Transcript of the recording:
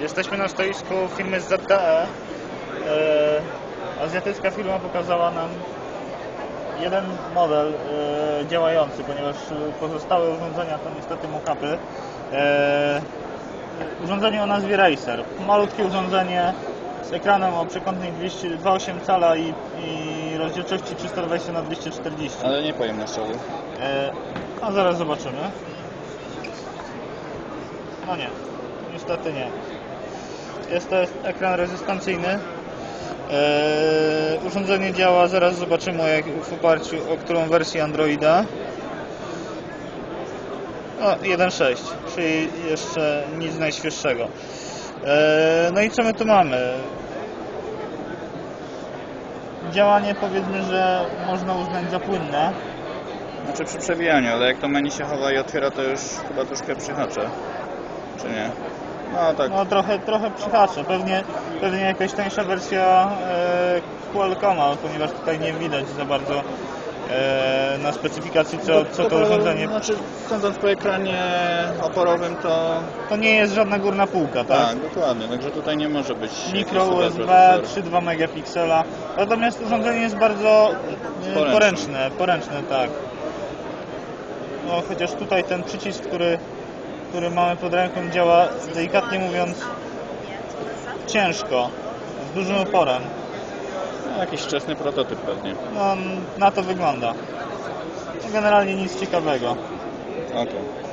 Jesteśmy na stoisku firmy ZTE. E, azjatycka firma pokazała nam jeden model e, działający, ponieważ pozostałe urządzenia to niestety mock-upy. E, urządzenie o nazwie Racer. Malutkie urządzenie z ekranem o przekątnej 200 2,8 cala i, i rozdzielczości 320 na 240 Ale nie pojemnościowy. A zaraz zobaczymy. No nie, niestety nie. Jest to ekran rezystancyjny. E, urządzenie działa, zaraz zobaczymy jak, w oparciu o którą wersję Androida. O, 1.6, czyli jeszcze nic najświeższego. E, no i co my tu mamy? Działanie powiedzmy, że można uznać za płynne. Znaczy przy przewijaniu, ale jak to menu się chowa i otwiera, to już chyba troszkę przyhacze. Czy nie? No tak. No trochę, trochę przyhaczę. Pewnie, pewnie jakaś tańsza wersja e, Qualcomma, ponieważ tutaj nie widać za bardzo e, na specyfikacji co, co to urządzenie. Znaczy sądząc po ekranie oporowym to... To nie jest żadna górna półka, tak? Tak, dokładnie. Także tutaj nie może być... Mikro USB, super 3,2 megapiksela. Natomiast urządzenie jest bardzo e, Poręczne. poręczne, poręczne, tak. No chociaż tutaj ten przycisk, który, który mamy pod ręką działa delikatnie mówiąc ciężko, z dużym oporem. No, jakiś wczesny prototyp pewnie. No, na to wygląda. No, generalnie nic ciekawego. Okej.